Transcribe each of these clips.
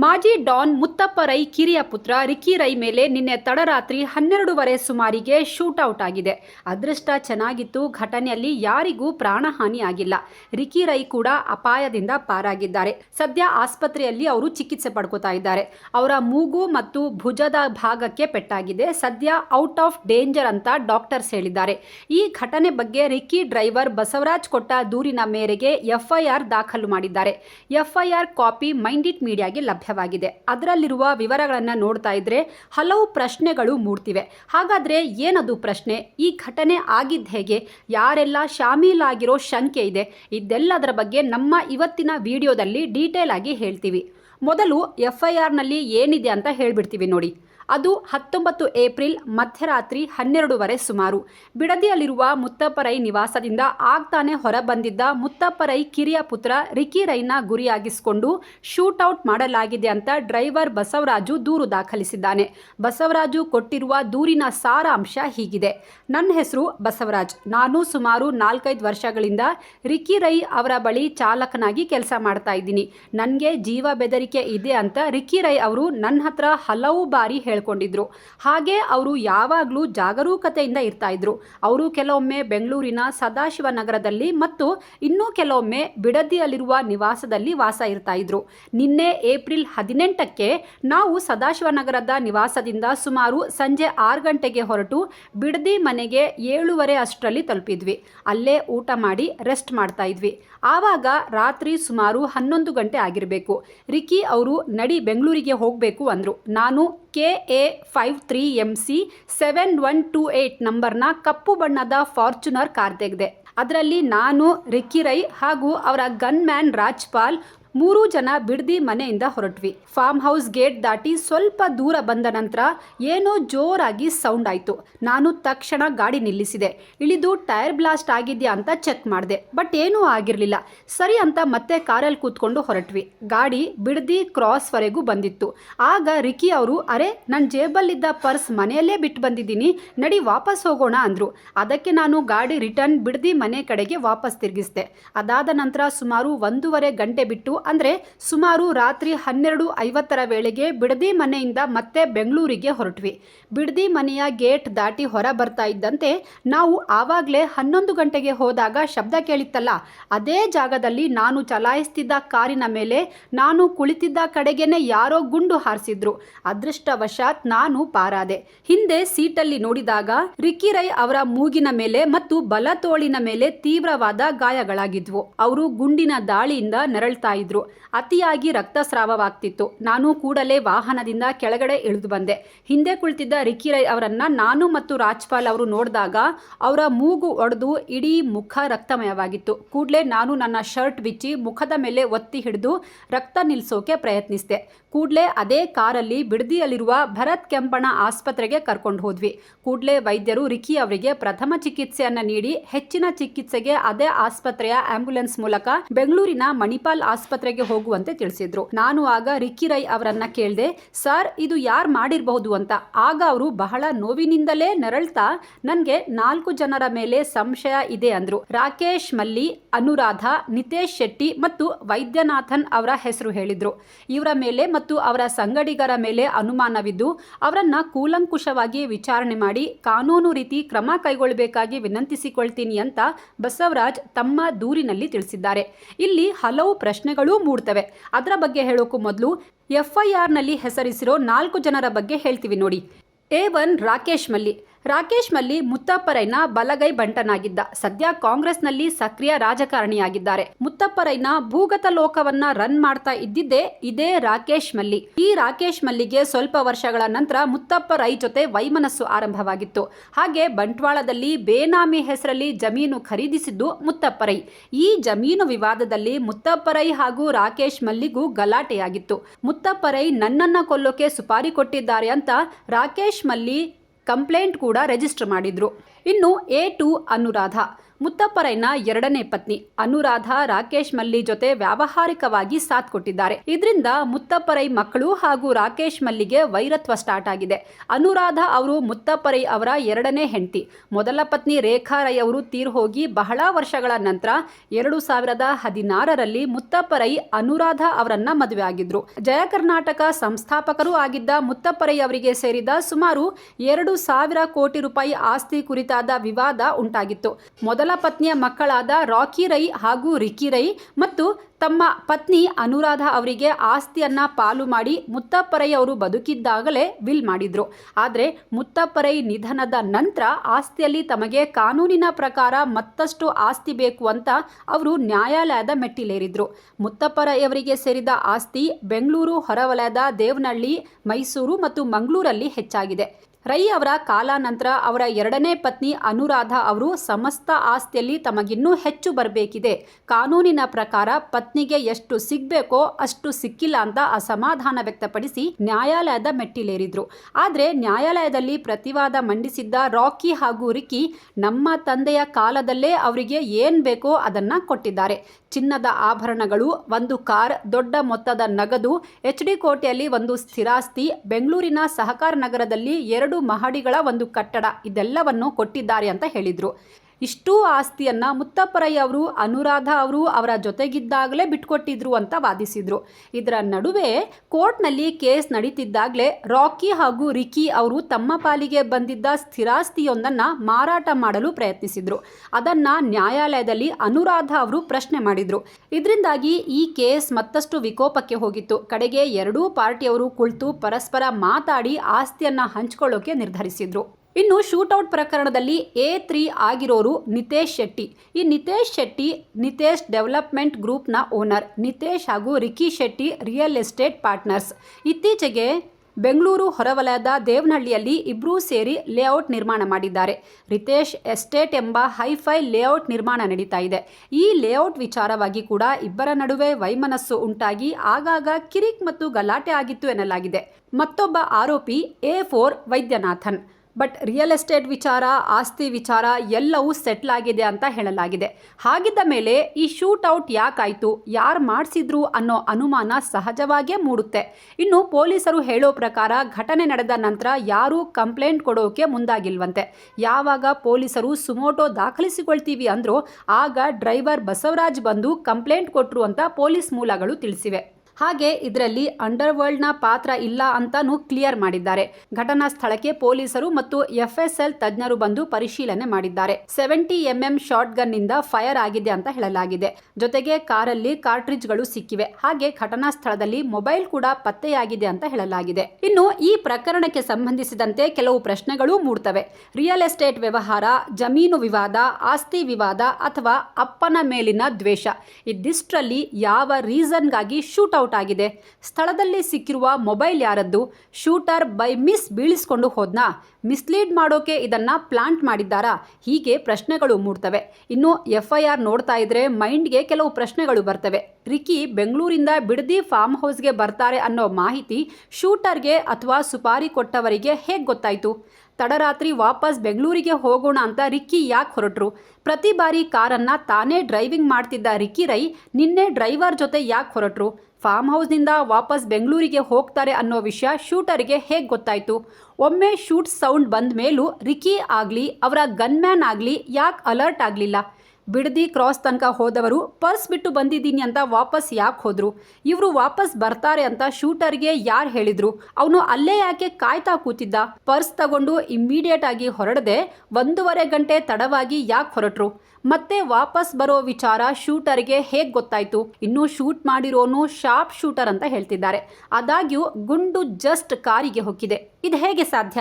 ಮಾಜಿ ಡಾನ್ ಮುತ್ತಪ್ಪ ರೈ ಕಿರಿಯ ಪುತ್ರ ರಿಕ್ಕಿ ರೈ ಮೇಲೆ ನಿನ್ನೆ ತಡರಾತ್ರಿ ಹನ್ನೆರಡೂವರೆ ಸುಮಾರಿಗೆ ಶೂಟೌಟ್ ಆಗಿದೆ. ಅದೃಷ್ಟ ಚೆನ್ನಾಗಿತ್ತು, ಘಟನೆಯಲ್ಲಿ ಯಾರಿಗೂ ಪ್ರಾಣಹಾನಿ ಆಗಿಲ್ಲ. ರಿಕ್ಕಿ ರೈ ಕೂಡ ಅಪಾಯದಿಂದ ಪಾರಾಗಿದ್ದಾರೆ. ಸದ್ಯ ಆಸ್ಪತ್ರೆಯಲ್ಲಿ ಅವರು ಚಿಕಿತ್ಸೆ ಪಡ್ಕೋತಾ ಇದ್ದಾರೆ. ಅವರ ಮೂಗು ಮತ್ತು ಭುಜದ ಭಾಗಕ್ಕೆ ಪೆಟ್ಟಾಗಿದೆ. ಸದ್ಯ ಔಟ್ ಆಫ್ ಡೇಂಜರ್ ಅಂತ ಡಾಕ್ಟರ್ಸ್ ಹೇಳಿದ್ದಾರೆ. ಈ ಘಟನೆ ಬಗ್ಗೆ ರಿಕ್ಕಿ ಡ್ರೈವರ್ ಬಸವರಾಜ್ ಕೊಟ್ಟ ದೂರಿನ ಮೇರೆಗೆ ಎಫ್ಐಆರ್ ದಾಖಲು ಮಾಡಿದ್ದಾರೆ. ಎಫ್ಐಆರ್ ಕಾಪಿ ಮೈಂಡ್ ಇಟ್ ಮೀಡಿಯಾಗೆ ಲಭ್ಯವಾಗಿದೆ ಅದರಲ್ಲಿರುವ ವಿವರಗಳನ್ನು ನೋಡ್ತಾ ಇದ್ರೆ ಹಲವು ಪ್ರಶ್ನೆಗಳು ಮೂಡ್ತಿವೆ. ಹಾಗಾದ್ರೆ ಏನದು ಪ್ರಶ್ನೆ? ಈ ಘಟನೆ ಆಗಿದ್ದ ಹೇಗೆ? ಯಾರೆಲ್ಲ ಶಾಮೀಲಾಗಿರೋ ಶಂಕೆ ಇದೆ? ಇದೆಲ್ಲದರ ಬಗ್ಗೆ ನಮ್ಮ ಇವತ್ತಿನ ವಿಡಿಯೋದಲ್ಲಿ ಡೀಟೇಲ್ ಆಗಿ ಹೇಳ್ತೀವಿ. ಮೊದಲು ಎಫ್ ಐ ಏನಿದೆ ಅಂತ ಹೇಳಿಬಿಡ್ತೀವಿ ನೋಡಿ. ಅದು ಹತ್ತೊಂಬತ್ತು ಏಪ್ರಿಲ್ ಮಧ್ಯರಾತ್ರಿ ಹನ್ನೆರಡೂವರೆ ಸುಮಾರು. ಬಿಡದಿಯಲ್ಲಿರುವ ಮುತ್ತಪ್ಪರೈ ನಿವಾಸದಿಂದ ಆಗ್ತಾನೆ ಹೊರಬಂದಿದ್ದ ಮುತ್ತಪ್ಪರೈ ಕಿರಿಯ ಪುತ್ರ ರಿಕಿ ರೈನ ಗುರಿಯಾಗಿಸಿಕೊಂಡು ಶೂಟೌಟ್ ಮಾಡಲಾಗಿದೆ ಅಂತ ಡ್ರೈವರ್ ಬಸವರಾಜು ದೂರು ದಾಖಲಿಸಿದ್ದಾನೆ. ಬಸವರಾಜು ಕೊಟ್ಟಿರುವ ದೂರಿನ ಸಾರಾಂಶ ಹೀಗಿದೆ. ನನ್ನ ಹೆಸರು ಬಸವರಾಜ್. ನಾನು ಸುಮಾರು ನಾಲ್ಕೈದು ವರ್ಷಗಳಿಂದ ರಿಕಿ ರೈ ಅವರ ಬಳಿ ಚಾಲಕನಾಗಿ ಕೆಲಸ ಮಾಡ್ತಾ ಇದ್ದೀನಿ. ನನಗೆ ಜೀವ ಬೆದರಿಕೆ ಇದೆ ಅಂತ ರಿಕ್ಕಿ ರೈ ಅವರು ನನ್ನ ಹತ್ರ ಹಲವು ಬಾರಿ ಹೇಳ್ಕೊಂಡಿದ್ರು. ಹಾಗೆ ಅವರು ಯಾವಾಗಲೂ ಜಾಗರೂಕತೆಯಿಂದ ಇರ್ತಾ ಇದ್ರು. ಅವರು ಕೆಲವೊಮ್ಮೆ ಬೆಂಗಳೂರಿನ ಸದಾಶಿವ ನಗರದಲ್ಲಿ ಮತ್ತು ಇನ್ನೂ ಕೆಲವೊಮ್ಮೆ ಬಿಡದಿಯಲ್ಲಿರುವ ನಿವಾಸದಲ್ಲಿ ವಾಸ ಇರ್ತಾ ಇದ್ರು. ನಿನ್ನೆ ಏಪ್ರಿಲ್ ಹದಿನೆಂಟಕ್ಕೆ ನಾವು ಸದಾಶಿವ ನಗರದ ನಿವಾಸದಿಂದ ಸುಮಾರು ಸಂಜೆ ಆರು ಗಂಟೆಗೆ ಹೊರಟು ಬಿಡದಿ ಮನೆಗೆ ಏಳುವರೆ ಅಷ್ಟರಲ್ಲಿ ತಲುಪಿದ್ವಿ. ಅಲ್ಲೇ ಊಟ ಮಾಡಿ ರೆಸ್ಟ್ ಮಾಡ್ತಾ ಇದ್ವಿ. ಆವಾಗ ರಾತ್ರಿ ಸುಮಾರು ಹನ್ನೊಂದು ಗಂಟೆ ಆಗಿರಬೇಕು. ರಿಕಿ ಅವರು ನಡಿ ಬೆಂಗಳೂರಿಗೆ ಹೋಗಬೇಕು ಅಂದರು. ನಾನು K A five three M C seven one two eight ನಂಬರ್ನ ಕಪ್ಪು ಬಣ್ಣದ ಫಾರ್ಚುನರ್ ಕಾರ್ ತೆಗೆದೆ. ಅದರಲ್ಲಿ ನಾನು ರಿಕ್ಕಿ ರೈ ಹಾಗೂ ಅವರ ಗನ್ ಮ್ಯಾನ್ ರಾಜ್ಪಾಲ್ ಮೂರೂ ಜನ ಬಿಡ್ದಿ ಮನೆಯಿಂದ ಹೊರಟ್ವಿ. ಫಾರ್ಮ್ ಹೌಸ್ ಗೇಟ್ ದಾಟಿ ಸ್ವಲ್ಪ ದೂರ ಬಂದ ನಂತರ ಏನೋ ಜೋರಾಗಿ ಸೌಂಡ್ ಆಯಿತು. ನಾನು ತಕ್ಷಣ ಗಾಡಿ ನಿಲ್ಲಿಸಿದೆ. ಇಳಿದು ಟೈರ್ ಬ್ಲಾಸ್ಟ್ ಆಗಿದೆಯಾ ಅಂತ ಚೆಕ್ ಮಾಡಿದೆ. ಬಟ್ ಏನೂ ಆಗಿರಲಿಲ್ಲ. ಸರಿ ಅಂತ ಮತ್ತೆ ಕಾರಲ್ಲಿ ಕೂತ್ಕೊಂಡು ಹೊರಟ್ವಿ. ಗಾಡಿ ಬಿಡ್ದಿ ಕ್ರಾಸ್ವರೆಗೂ ಬಂದಿತ್ತು. ಆಗ ರಿಕಿ ಅವರು, ಅರೆ ನನ್ನ ಜೇಬಲ್ಲಿದ್ದ ಪರ್ಸ್ ಮನೆಯಲ್ಲೇ ಬಿಟ್ಟು ಬಂದಿದ್ದೀನಿ. ನಡಿ ವಾಪಸ್ ಹೋಗೋಣ ಅಂದರು. ಅದಕ್ಕೆ ನಾನು ಗಾಡಿ ರಿಟರ್ನ್ ಬಿಡ್ದಿ ಮನೆ ಕಡೆಗೆ ವಾಪಸ್ ತಿರುಗಿಸಿದೆ. ಅದಾದ ನಂತರ ಸುಮಾರು ಒಂದೂವರೆ ಗಂಟೆ ಬಿಟ್ಟು ಅಂದರೆ ಸುಮಾರು ರಾತ್ರಿ ಹನ್ನೆರಡು ಐವತ್ತರ ವೇಳೆಗೆ ಬಿಡದಿ ಮನೆಯಿಂದ ಮತ್ತೆ ಬೆಂಗಳೂರಿಗೆ ಹೊರಟ್ವಿ. ಬಿಡದಿ ಮನೆಯ ಗೇಟ್ ದಾಟಿ ಹೊರ ಬರ್ತಾ ಇದ್ದಂತೆ ನಾವು ಆವಾಗಲೇ ಹನ್ನೊಂದು ಗಂಟೆಗೆ ಹೋದಾಗ ಶಬ್ದ ಕೇಳಿತ್ತಲ್ಲ. ಅದೇ ಜಾಗದಲ್ಲಿ ನಾನು ಚಲಾಯಿಸ್ತಿದ್ದ ಕಾರಿನ ಮೇಲೆ ನಾನು ಕುಳಿತಿದ್ದ ಕಡೆಗೇನೆ ಯಾರೋ ಗುಂಡು ಹಾರಿಸಿದ್ರು. ಅದೃಷ್ಟವಶಾತ್ ನಾನು ಪಾರಾದೆ. ಹಿಂದೆ ಸೀಟಲ್ಲಿ ನೋಡಿದಾಗ ರಿಕ್ಕಿ ರೈ ಅವರ ಮೂಗಿನ ಮೇಲೆ ಮತ್ತು ಬಲತೋಳಿನ ಮೇಲೆ ತೀವ್ರವಾದ ಗಾಯಗಳಾಗಿದ್ವು. ಅವರು ಗುಂಡಿನ ದಾಳಿಯಿಂದ ನರಳ್ತಾ ಇದ್ರು. ಅತಿಯಾಗಿ ರಕ್ತಸ್ರಾವವಾಗ್ತಿತ್ತು. ನಾನು ಕೂಡಲೇ ವಾಹನದಿಂದ ಕೆಳಗಡೆ ಇಳಿದು ಬಂದೆ. ಹಿಂದೆ ಕುಳಿತಿದ್ದ ರಿಕ್ಕಿ ರೈ ಅವರನ್ನ ನಾನು ಮತ್ತು ರಾಜ್ಪಾಲ್ ಅವರು ನೋಡಿದಾಗ ಅವರ ಮೂಗು ಒಡೆದು ಇಡೀ ಮುಖ ರಕ್ತಮಯವಾಗಿತ್ತು. ಕೂಡಲೇ ನಾನು ನನ್ನ ಶರ್ಟ್ ಬಿಚ್ಚಿ ಮುಖದ ಮೇಲೆ ಒತ್ತಿ ಹಿಡಿದು ರಕ್ತ ನಿಲ್ಲಿಸೋಕೆ ಪ್ರಯತ್ನಿಸಿದೆ. ಕೂಡಲೇ ಅದೇ ಕಾರಲ್ಲಿ ಬಿಡದಿಯಲ್ಲಿರುವ ಭರತ್ ಕೆಂಪಣ ಆಸ್ಪತ್ರೆಗೆ ಕರ್ಕೊಂಡು ಹೋದ್ವಿ. ಕೂಡಲೇ ವೈದ್ಯರು ರಿಕ್ಕಿ ಅವರಿಗೆ ಪ್ರಥಮ ಚಿಕಿತ್ಸೆಯನ್ನು ನೀಡಿ ಹೆಚ್ಚಿನ ಚಿಕಿತ್ಸೆಗೆ ಅದೇ ಆಸ್ಪತ್ರೆಯ ಆಂಬ್ಯುಲೆನ್ಸ್ ಮೂಲಕ ಬೆಂಗಳೂರಿನ ಮಣಿಪಾಲ್ ಆಸ್ಪತ್ರೆಗೆ ಹೋಗುವಂತೆ ತಿಳಿಸಿದ್ರು. ನಾನು ಆಗ ರಿಕ್ಕಿ ರೈ ಅವರನ್ನ ಕೇಳಿದೆ, ಸರ್, ಇದು ಯಾರು ಮಾಡಿರಬಹುದು ಅಂತ. ಆಗ ಅವರು ಬಹಳ ನೋವಿನಿಂದಲೇ ನರಳ್ತಾ, ನನಗೆ ನಾಲ್ಕು ಜನರ ಮೇಲೆ ಸಂಶಯ ಇದೆ ಅಂದ್ರು. ರಾಕೇಶ್ ಮಲ್ಲಿ, ಅನುರಾಧ, ನಿತೇಶ್ ಶೆಟ್ಟಿ ಮತ್ತು ವೈದ್ಯನಾಥನ್ ಅವರ ಹೆಸರು ಹೇಳಿದ್ರು. ಇವರ ಮೇಲೆ ಮತ್ತು ಅವರ ಸಂಗಡಿಗರ ಮೇಲೆ ಅನುಮಾನವಿದ್ದು, ಅವರನ್ನು ಕೂಲಂಕುಷವಾಗಿ ವಿಚಾರಣೆ ಮಾಡಿ ಕಾನೂನು ರೀತಿ ಕ್ರಮ ಕೈಗೊಳ್ಳಬೇಕಾಗಿ ವಿನಂತಿಸಿಕೊಳ್ತೀನಿ ಅಂತ ಬಸವರಾಜ್ ತಮ್ಮ ದೂರಿನಲ್ಲಿ ತಿಳಿಸಿದ್ದಾರೆ. ಇಲ್ಲಿ ಹಲವು ಪ್ರಶ್ನೆಗಳೂ ಮೂಡ್ತವೆ. ಅದರ ಬಗ್ಗೆ ಹೇಳೋಕ್ಕೂ ಮೊದಲು, ಎಫ್ಐಆರ್ನಲ್ಲಿ ಹೆಸರಿಸಿರೋ ನಾಲ್ಕು ಜನರ ಬಗ್ಗೆ ಹೇಳ್ತೀವಿ ನೋಡಿ. ಎ ಒನ್ ರಾಕೇಶ್ ಮಲ್ಲಿ ರಾಕೇಶ್ ಮಲ್ಲಿ ಮುತ್ತಪ್ಪರೈನ ಬಲಗೈ ಬಂಟನಾಗಿದ್ದ. ಸದ್ಯ ಕಾಂಗ್ರೆಸ್ನಲ್ಲಿ ಸಕ್ರಿಯ ರಾಜಕಾರಣಿಯಾಗಿದ್ದಾರೆ. ಮುತ್ತಪ್ಪರೈನ ಭೂಗತ ಲೋಕವನ್ನ ರನ್ ಮಾಡ್ತಾ ಇದ್ದಿದ್ದೇ ಇದೇ ರಾಕೇಶ್ ಮಲ್ಲಿ. ಈ ರಾಕೇಶ್ ಮಲ್ಲಿಗೆ ಸ್ವಲ್ಪ ವರ್ಷಗಳ ನಂತರ ಮುತ್ತಪ್ಪ ರೈ ಜೊತೆ ವೈಮನಸ್ಸು ಆರಂಭವಾಗಿತ್ತು. ಹಾಗೆ ಬಂಟ್ವಾಳದಲ್ಲಿ ಬೇನಾಮಿ ಹೆಸರಲ್ಲಿ ಜಮೀನು ಖರೀದಿಸಿದ್ದು ಮುತ್ತಪ್ಪರೈ ಈ ಜಮೀನು ವಿವಾದದಲ್ಲಿ ಮುತ್ತಪ್ಪರೈ ಹಾಗೂ ರಾಕೇಶ್ ಮಲ್ಲಿಗೂ ಗಲಾಟೆಯಾಗಿತ್ತು. ಮುತ್ತಪ್ಪರೈ ನನ್ನನ್ನ ಕೊಲ್ಲೋಕೆ ಸುಪಾರಿ ಕೊಟ್ಟಿದ್ದಾರೆ ಅಂತ ರಾಕೇಶ್ ಮಲ್ಲಿ ಕಂಪ್ಲೇಂಟ್ ಕೂಡ ರಿಜಿಸ್ಟರ್ ಮಾಡಿದ್ರು. ಇನ್ನು ಎ ಟು ಅನುರಾಧ ಮುತ್ತಪ್ಪರೈನ ಎರಡನೇ ಪತ್ನಿ ಅನುರಾಧ ರಾಕೇಶ್ ಮಲ್ಲಿ ಜೊತೆ ವ್ಯಾವಹಾರಿಕವಾಗಿ ಸಾಥ್ ಕೊಟ್ಟಿದ್ದಾರೆ. ಇದರಿಂದ ಮುತ್ತಪ್ಪರೈ ಮಕ್ಕಳು ಹಾಗೂ ರಾಕೇಶ್ ಮಲ್ಲಿಗೆ ವೈರತ್ವ ಸ್ಟಾರ್ಟ್ ಆಗಿದೆ. ಅನುರಾಧ ಅವರು ಮುತ್ತಪ್ಪರೈ ಅವರ ಎರಡನೇ ಹೆಂಡತಿ. ಮೊದಲ ಪತ್ನಿ ರೇಖಾ ರೈ ಅವರು ತೀರ್ ಹೋಗಿ ಬಹಳ ವರ್ಷಗಳ ನಂತರ ಎರಡು ಸಾವಿರದ ಹದಿನಾರರಲ್ಲಿ ಮುತ್ತಪ್ಪರೈ ಅನುರಾಧ ಅವರನ್ನ ಮದುವೆ ಆಗಿದ್ರು. ಜಯ ಕರ್ನಾಟಕ ಸಂಸ್ಥಾಪಕರು ಆಗಿದ್ದ ಮುತ್ತಪ್ಪರೈ ಅವರಿಗೆ ಸೇರಿದ ಸುಮಾರು ಎರಡು ಸಾವಿರ ಕೋಟಿ ರೂಪಾಯಿ ಆಸ್ತಿ ಕುರಿತಾದ ವಿವಾದ ಉಂಟಾಗಿತ್ತು. ಮೊದಲ ಪತ್ನಿಯ ಮಕ್ಕಳಾದ ರಾಕಿ ರೈ ಹಾಗೂ ರಿಕಿ ರೈ ಮತ್ತು ತಮ್ಮ ಪತ್ನಿ ಅನುರಾಧ ಅವರಿಗೆ ಆಸ್ತಿಯನ್ನ ಪಾಲು ಮಾಡಿ ಮುತ್ತಪ್ಪರೈ ಅವರು ಬದುಕಿದ್ದಾಗಲೇ ವಿಲ್ ಮಾಡಿದ್ರು. ಆದರೆ ಮುತ್ತಪ್ಪರೈ ನಿಧನದ ನಂತರ ಆಸ್ತಿಯಲ್ಲಿ ತಮಗೆ ಕಾನೂನಿನ ಪ್ರಕಾರ ಮತ್ತಷ್ಟು ಆಸ್ತಿ ಬೇಕು ಅಂತ ಅವರು ನ್ಯಾಯಾಲಯದ ಮೆಟ್ಟಿಲೇರಿದ್ರು. ಮುತ್ತಪ್ಪರೈ ಅವರಿಗೆ ಸೇರಿದ ಆಸ್ತಿ ಬೆಂಗಳೂರು ಹೊರವಲಯದ ದೇವನಹಳ್ಳಿ, ಮೈಸೂರು ಮತ್ತು ಮಂಗಳೂರಲ್ಲಿ ಹೆಚ್ಚಾಗಿದೆ. ರೈ ಅವರ ಕಾಲಾನಂತರ ಅವರ ಎರಡನೇ ಪತ್ನಿ ಅನುರಾಧ ಅವರು ಸಮಸ್ತ ಆಸ್ತಿಯಲ್ಲಿ ತಮಗಿನ್ನೂ ಹೆಚ್ಚು ಬರಬೇಕಿದೆ. ಕಾನೂನಿನ ಪ್ರಕಾರ ಪತ್ನಿಗೆ ಎಷ್ಟು ಸಿಗಬೇಕೋ ಅಷ್ಟು ಸಿಕ್ಕಿಲ್ಲ ಅಂತ ಅಸಮಾಧಾನ ವ್ಯಕ್ತಪಡಿಸಿ ನ್ಯಾಯಾಲಯದ ಮೆಟ್ಟಿಲೇರಿದ್ರು. ಆದರೆ ನ್ಯಾಯಾಲಯದಲ್ಲಿ ಪ್ರತಿವಾದ ಮಂಡಿಸಿದ್ದ ರಾಕಿ ಹಾಗೂ ರಿಕಿ ನಮ್ಮ ತಂದೆಯ ಕಾಲದಲ್ಲೇ ಅವರಿಗೆ ಏನ್ ಬೇಕೋ ಅದನ್ನ ಕೊಟ್ಟಿದ್ದಾರೆ. ಚಿನ್ನದ ಆಭರಣಗಳು, ಒಂದು ಕಾರ್, ದೊಡ್ಡ ಮೊತ್ತದ ನಗದು, ಎಚ್ ಡಿ ಕೋಟೆಯಲ್ಲಿ ಒಂದು ಸ್ಥಿರಾಸ್ತಿ, ಬೆಂಗಳೂರಿನ ಸಹಕಾರ ನಗರದಲ್ಲಿ ಎರಡು ಮಹಡಿಗಳ ಒಂದು ಕಟ್ಟಡ ಇದೆಲ್ಲವನ್ನು ಕೊಟ್ಟಿದ್ದಾರೆ ಅಂತ ಹೇಳಿದ್ರು. ಇಷ್ಟೂ ಆಸ್ತಿಯನ್ನ ಮುತ್ತಪ್ಪರಯ್ಯ ಅವರು, ಅನುರಾಧ ಅವರು ಅವರ ಜೊತೆಗಿದ್ದಾಗಲೇ ಬಿಟ್ಕೊಟ್ಟಿದ್ರು ಅಂತ ವಾದಿಸಿದ್ರು. ಇದರ ನಡುವೆ ಕೋರ್ಟ್ನಲ್ಲಿ ಕೇಸ್ ನಡೀತಿದ್ದಾಗಲೇ ರಾಕಿ ಹಾಗೂ ರಿಕಿ ಅವರು ತಮ್ಮ ಪಾಲಿಗೆ ಬಂದಿದ್ದ ಸ್ಥಿರಾಸ್ತಿಯೊಂದನ್ನು ಮಾರಾಟ ಮಾಡಲು ಪ್ರಯತ್ನಿಸಿದ್ರು. ಅದನ್ನ ನ್ಯಾಯಾಲಯದಲ್ಲಿ ಅನುರಾಧ ಅವರು ಪ್ರಶ್ನೆ ಮಾಡಿದ್ರು. ಇದರಿಂದಾಗಿ ಈ ಕೇಸ್ ಮತ್ತಷ್ಟು ವಿಕೋಪಕ್ಕೆ ಹೋಗಿತ್ತು. ಕಡೆಗೆ ಎರಡೂ ಪಾರ್ಟಿಯವರು ಕುಳಿತು ಪರಸ್ಪರ ಮಾತಾಡಿ ಆಸ್ತಿಯನ್ನ ಹಂಚಿಕೊಳ್ಳೋಕೆ ನಿರ್ಧರಿಸಿದ್ರು. ಇನ್ನು ಶೂಟೌಟ್ ಪ್ರಕರಣದಲ್ಲಿ ಎ ತ್ರೀ ಆಗಿರೋರು ನಿತೇಶ್ ಶೆಟ್ಟಿ. ಈ ನಿತೇಶ್ ಶೆಟ್ಟಿ, ನಿತೇಶ್ ಡೆವಲಪ್ಮೆಂಟ್ ಗ್ರೂಪ್ನ ಓನರ್, ನಿತೇಶ್ ಹಾಗೂ Ricky Shetty real estate partners. ಇತ್ತೀಚೆಗೆ ಬೆಂಗಳೂರು ಹೊರವಲಯದ ದೇವನಹಳ್ಳಿಯಲ್ಲಿ ಇಬ್ಬರೂ ಸೇರಿ ಲೇಔಟ್ ನಿರ್ಮಾಣ ಮಾಡಿದ್ದಾರೆ. ರಿತೇಶ್ ಎಸ್ಟೇಟ್ ಎಂಬ ಹೈಫೈ ಲೇಔಟ್ ನಿರ್ಮಾಣ ನಡೀತಾ ಇದೆ. ಈ ಲೇಔಟ್ ವಿಚಾರವಾಗಿ ಕೂಡ ಇಬ್ಬರ ನಡುವೆ ವೈಮನಸ್ಸು ಉಂಟಾಗಿ ಆಗಾಗ ಕಿರಿಕ್ ಮತ್ತು ಗಲಾಟೆ ಆಗಿತ್ತು ಎನ್ನಲಾಗಿದೆ. ಮತ್ತೊಬ್ಬ ಆರೋಪಿ A four Vaidyanathan. But real estate ವಿಚಾರ, ಆಸ್ತಿ ವಿಚಾರ ಎಲ್ಲವೂ ಸೆಟ್ಲ್ ಆಗಿದೆ ಅಂತ ಹೇಳಲಾಗಿದೆ. ಹಾಗಿದ್ದ ಮೇಲೆ ಈ ಶೂಟ್ ಔಟ್ ಯಾಕಾಯಿತು, ಯಾರು ಮಾಡಿಸಿದ್ರು ಅನ್ನೋ ಅನುಮಾನ ಸಹಜವಾಗಿಯೇ ಮೂಡುತ್ತೆ. ಇನ್ನು ಪೊಲೀಸರು ಹೇಳೋ ಪ್ರಕಾರ ಘಟನೆ ನಡೆದ ನಂತರ ಯಾರೂ ಕಂಪ್ಲೇಂಟ್ ಕೊಡೋಕೆ ಮುಂದಾಗಿಲ್ವಂತೆ. ಯಾವಾಗ ಪೊಲೀಸರು ಸುಮೋಟೋ ದಾಖಲಿಸಿಕೊಳ್ತೀವಿ ಅಂದ್ರೋ, ಆಗ ಡ್ರೈವರ್ ಬಸವರಾಜ್ ಬಂದು ಕಂಪ್ಲೇಂಟ್ ಕೊಟ್ಟರು ಅಂತ ಪೊಲೀಸ್ ಮೂಲಗಳು ತಿಳಿಸಿವೆ. ಹಾಗೆ ಇದರಲ್ಲಿ ಅಂಡರ್ ವರ್ಲ್ಡ್ನ ಪಾತ್ರ ಇಲ್ಲ ಅಂತಾನೂ ಕ್ಲಿಯರ್ ಮಾಡಿದ್ದಾರೆ. ಘಟನಾ ಸ್ಥಳಕ್ಕೆ ಪೊಲೀಸರು ಮತ್ತು ಎಫ್ಎಸ್ಎಲ್ ತಜ್ಞರು ಬಂದು ಪರಿಶೀಲನೆ ಮಾಡಿದ್ದಾರೆ. ಸೆವೆಂಟಿ ಎಂಎಂ ಶಾರ್ಟ್ ಗನ್ನಿಂದ ಫೈರ್ ಆಗಿದೆ ಅಂತ ಹೇಳಲಾಗಿದೆ. ಜೊತೆಗೆ ಕಾರಲ್ಲಿ ಕಾರ್ಟ್ರಿಜ್ಗಳು ಸಿಕ್ಕಿವೆ. ಹಾಗೆ ಘಟನಾ ಸ್ಥಳದಲ್ಲಿ ಮೊಬೈಲ್ ಕೂಡ ಪತ್ತೆಯಾಗಿದೆ ಅಂತ ಹೇಳಲಾಗಿದೆ. ಇನ್ನು ಈ ಪ್ರಕರಣಕ್ಕೆ ಸಂಬಂಧಿಸಿದಂತೆ ಕೆಲವು ಪ್ರಶ್ನೆಗಳು ಮೂಡ್ತವೆ. ರಿಯಲ್ ಎಸ್ಟೇಟ್ ವ್ಯವಹಾರ, ಜಮೀನು ವಿವಾದ, ಆಸ್ತಿ ವಿವಾದ ಅಥವಾ ಅಪ್ಪನ ಮೇಲಿನ ದ್ವೇಷ. ಇದಿಷ್ಟರಲ್ಲಿ ಯಾವ ರೀಸನ್ಗಾಗಿ ಶೂಟ್ ಔಟ್ ಆಗಿದೆ. ಸ್ಥಳದಲ್ಲಿ ಸಿಕ್ಕಿರುವ ಮೊಬೈಲ್ ಯಾರದ್ದು? ಶೂಟರ್ ಬೈ ಮಿಸ್ ಬೀಳಿಸ್ಕೊಂಡು ಹೋದ್ನಾ? ಮಿಸ್ಲೀಡ್ ಮಾಡೋಕೆ ಇದನ್ನ ಪ್ಲಾಂಟ್ ಮಾಡಿದ್ದಾರಾ? ಹೀಗೆ ಪ್ರಶ್ನೆಗಳು ಮೂಡ್ತವೆ. ಇನ್ನು ಎಫ್ ಐ ಆರ್ ನೋಡ್ತಾ ಇದ್ರೆ ಮೈಂಡ್ಗೆ ಕೆಲವು ಪ್ರಶ್ನೆಗಳು ಬರ್ತವೆ. ರಿಕಿ ಬೆಂಗಳೂರಿಂದ ಬಿಡದಿ ಫಾರ್ಮ್ ಹೌಸ್ಗೆ ಬರ್ತಾರೆ ಅನ್ನೋ ಮಾಹಿತಿ ಶೂಟರ್ಗೆ ಅಥವಾ ಸುಪಾರಿ ಕೊಟ್ಟವರಿಗೆ ಹೇಗೆ ಗೊತ್ತಾಯಿತು? ತಡರಾತ್ರಿ ವಾಪಸ್ ಬೆಂಗಳೂರಿಗೆ ಹೋಗೋಣ ಅಂತ ರಿಕ್ಕಿ ಯಾಕೆ ಹೊರಟರು? ಪ್ರತಿ ಬಾರಿ ಕಾರನ್ನ ತಾನೇ ಡ್ರೈವಿಂಗ್ ಮಾಡ್ತಿದ್ದ ರಿಕ್ಕಿ ರೈ ನಿನ್ನೆ ಡ್ರೈವರ್ ಜೊತೆ ಯಾಕೆ ಹೊರಟರು? ಫಾರ್ಮ್ ಹೌಸ್ನಿಂದ ವಾಪಸ್ ಬೆಂಗಳೂರಿಗೆ ಹೋಗ್ತಾರೆ ಅನ್ನೋ ವಿಷಯ ಶೂಟರ್ಗೆ ಹೇಗೆ ಗೊತ್ತಾಯಿತು? ಒಮ್ಮೆ ಶೂಟ್ ಸೌಂಡ್ ಬಂದ ಮೇಲೂ ರಿಕಿ ಆಗಲಿ, ಅವರ ಗನ್ಮ್ಯಾನ್ ಆಗಲಿ ಯಾಕೆ ಅಲರ್ಟ್ ಆಗಲಿಲ್ಲ? ಬಿಡದಿ ಕ್ರಾಸ್ ತನಕ ಹೋದವರು, ಪರ್ಸ್ ಬಿಟ್ಟು ಬಂದಿದ್ದೀನಿ ಅಂತ ವಾಪಸ್ ಯಾಕೆ ಹೋದರು? ಇವರು ವಾಪಸ್ ಬರ್ತಾರೆ ಅಂತ ಶೂಟರ್ಗೆ ಯಾರು ಹೇಳಿದ್ರು? ಅವನು ಅಲ್ಲೇ ಯಾಕೆ ಕಾಯ್ತಾ ಕೂತಿದ್ದ? ಪರ್ಸ್ ತಗೊಂಡು ಇಮ್ಮಿಡಿಯೇಟ್ ಆಗಿ ಹೊರಡದೆ, ಒಂದೂವರೆ ಗಂಟೆ ತಡವಾಗಿ ಯಾಕೆ ಹೊರಟ್ರು? ಮತ್ತೆ ವಾಪಸ್ ಬರೋ ವಿಚಾರ ಶೂಟರ್ಗೆ ಹೇಗೆ ಗೊತ್ತಾಯ್ತು? ಇನ್ನು ಶೂಟ್ ಮಾಡಿರೋನು ಶಾರ್ಪ್ ಶೂಟರ್ ಅಂತ ಹೇಳ್ತಿದ್ದಾರೆ. ಆದಾಗ್ಯೂ, ಗುಂಡು ಜಸ್ಟ್ ಕಾರಿಗೆ ಹೊಕ್ಕಿದೆ. ಇದು ಹೇಗೆ ಸಾಧ್ಯ?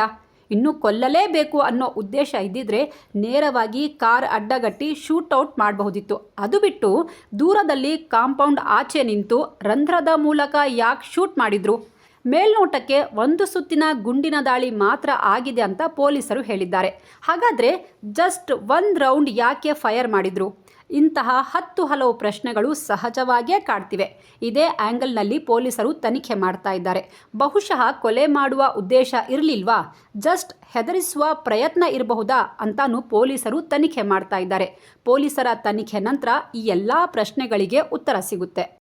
ಇನ್ನು ಕೊಲ್ಲಲೇಬೇಕು ಅನ್ನೋ ಉದ್ದೇಶ ಇದ್ದಿದ್ರೆ ನೇರವಾಗಿ ಕಾರ್ ಅಡ್ಡಗಟ್ಟಿ ಶೂಟೌಟ್ ಮಾಡಬಹುದಿತ್ತು. ಅದು ಬಿಟ್ಟು ದೂರದಲ್ಲಿ ಕಾಂಪೌಂಡ್ ಆಚೆ ನಿಂತು ರಂಧ್ರದ ಮೂಲಕ ಯಾಕೆ ಶೂಟ್ ಮಾಡಿದ್ರು? ಮೇಲ್ನೋಟಕ್ಕೆ ಒಂದು ಸುತ್ತಿನ ಗುಂಡಿನ ದಾಳಿ ಮಾತ್ರ ಆಗಿದೆ ಅಂತ ಪೊಲೀಸರು ಹೇಳಿದ್ದಾರೆ. ಹಾಗಾದರೆ ಜಸ್ಟ್ ಒಂದು ರೌಂಡ್ ಯಾಕೆ ಫೈರ್ ಮಾಡಿದ್ರು? ಇಂತಹ ಹತ್ತು ಹಲವು ಪ್ರಶ್ನೆಗಳು ಸಹಜವಾಗಿಯೇ ಕಾಡ್ತಿವೆ. ಇದೇ ಆ್ಯಂಗಲ್ನಲ್ಲಿ ಪೊಲೀಸರು ತನಿಖೆ ಮಾಡ್ತಾ ಇದ್ದಾರೆ. ಬಹುಶಃ ಕೊಲೆ ಮಾಡುವ ಉದ್ದೇಶ ಇರಲಿಲ್ವಾ? ಜಸ್ಟ್ ಹೆದರಿಸುವ ಪ್ರಯತ್ನ ಇರಬಹುದಾ? ಅಂತಾನು ಪೊಲೀಸರು ತನಿಖೆ ಮಾಡ್ತಾ ಇದ್ದಾರೆ. ಪೊಲೀಸರ ತನಿಖೆ ನಂತರ ಈ ಎಲ್ಲ ಪ್ರಶ್ನೆಗಳಿಗೆ ಉತ್ತರ ಸಿಗುತ್ತೆ.